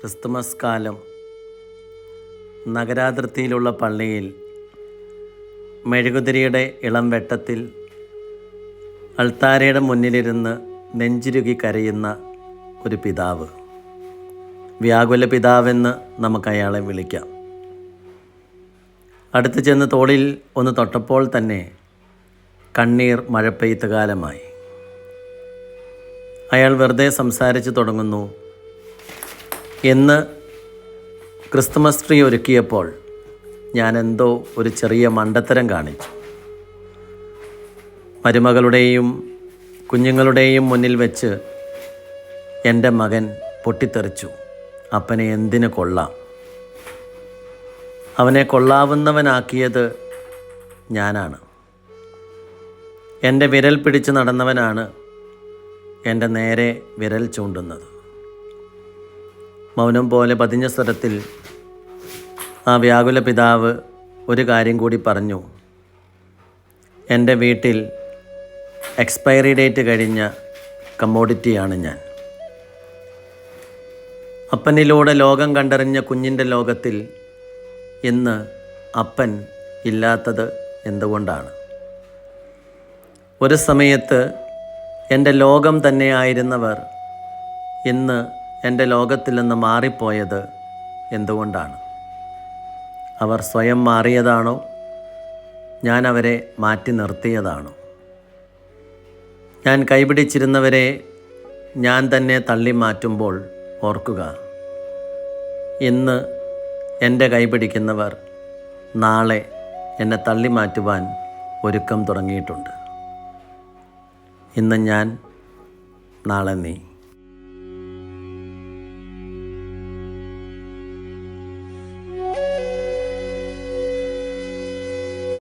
Christmas കാലം നഗരാതിർത്തിയിലുള്ള പള്ളിയിൽ മെഴുകുതിരിയുടെ ഇളം വെട്ടത്തിൽ അൾത്താരയുടെ മുന്നിലിരുന്ന് നെഞ്ചിരുകി കരയുന്ന ഒരു പിതാവ്. വ്യാകുല പിതാവെന്ന് നമുക്ക് അയാളെ വിളിക്കാം. അടുത്ത് ചെന്ന് തോളിൽ ഒന്ന് തൊട്ടപ്പോൾ തന്നെ കണ്ണീർ മഴപ്പെയ്ത്ത് കാലമായി. അയാൾ വെറുതെ സംസാരിച്ചു തുടങ്ങുന്നു. എന്ന് ക്രിസ്തുമസ് ട്രീ ഒരുക്കിയപ്പോൾ ഞാൻ എന്തോ ഒരു ചെറിയ മണ്ടത്തരം കാണിച്ചു. മരുമകളുടെയും കുഞ്ഞുങ്ങളുടെയും മുന്നിൽ വെച്ച് എന്റെ മകൻ പൊട്ടിത്തെറിച്ചു. അപ്പനെ എന്തിനു കൊള്ളാം? അവനെ കൊള്ളാവുന്നവനാക്കിയത് ഞാനാണ്. എന്റെ വിരൽ പിടിച്ച് നടന്നവനാണ് എന്റെ നേരെ വിരൽ ചൂണ്ടുന്നത്. മൗനം പോലെ പതിഞ്ഞ സ്വരത്തിൽ ആ വ്യാകുല പിതാവ് ഒരു കാര്യം കൂടി പറഞ്ഞു. എന്റെ വീട്ടിൽ എക്സ്പയറി ഡേറ്റ് കഴിഞ്ഞ കമ്മോഡിറ്റിയാണ് ഞാൻ. അപ്പനിലൂടെ ലോകം കണ്ടറിഞ്ഞ കുഞ്ഞിന്റെ ലോകത്തിൽ ഇന്ന് അപ്പൻ ഇല്ലാത്തത് എന്തുകൊണ്ടാണ്? ഒരു സമയത്ത് എന്റെ ലോകം തന്നെയായിരുന്നവർ ഇന്ന് എന്റെ ലോകത്തിൽ നിന്ന് മാറിപ്പോയത് എന്തുകൊണ്ടാണ്? അവർ സ്വയം മാറിയതാണോ? ഞാൻ അവരെ മാറ്റി നിർത്തിയതാണോ? ഞാൻ കൈപിടിച്ചിരുന്നവരെ ഞാൻ തന്നെ തള്ളി മാറ്റുമ്പോൾ ഓർക്കുക ഇന്ന് എന്റെ കൈപിടിക്കുന്നവർ നാളെ എന്നെ തള്ളി മാറ്റുവാൻ ഒരുക്കം തുടങ്ങിയിട്ടുണ്ട്. ഇന്ന് ഞാൻ നാളെ നീ.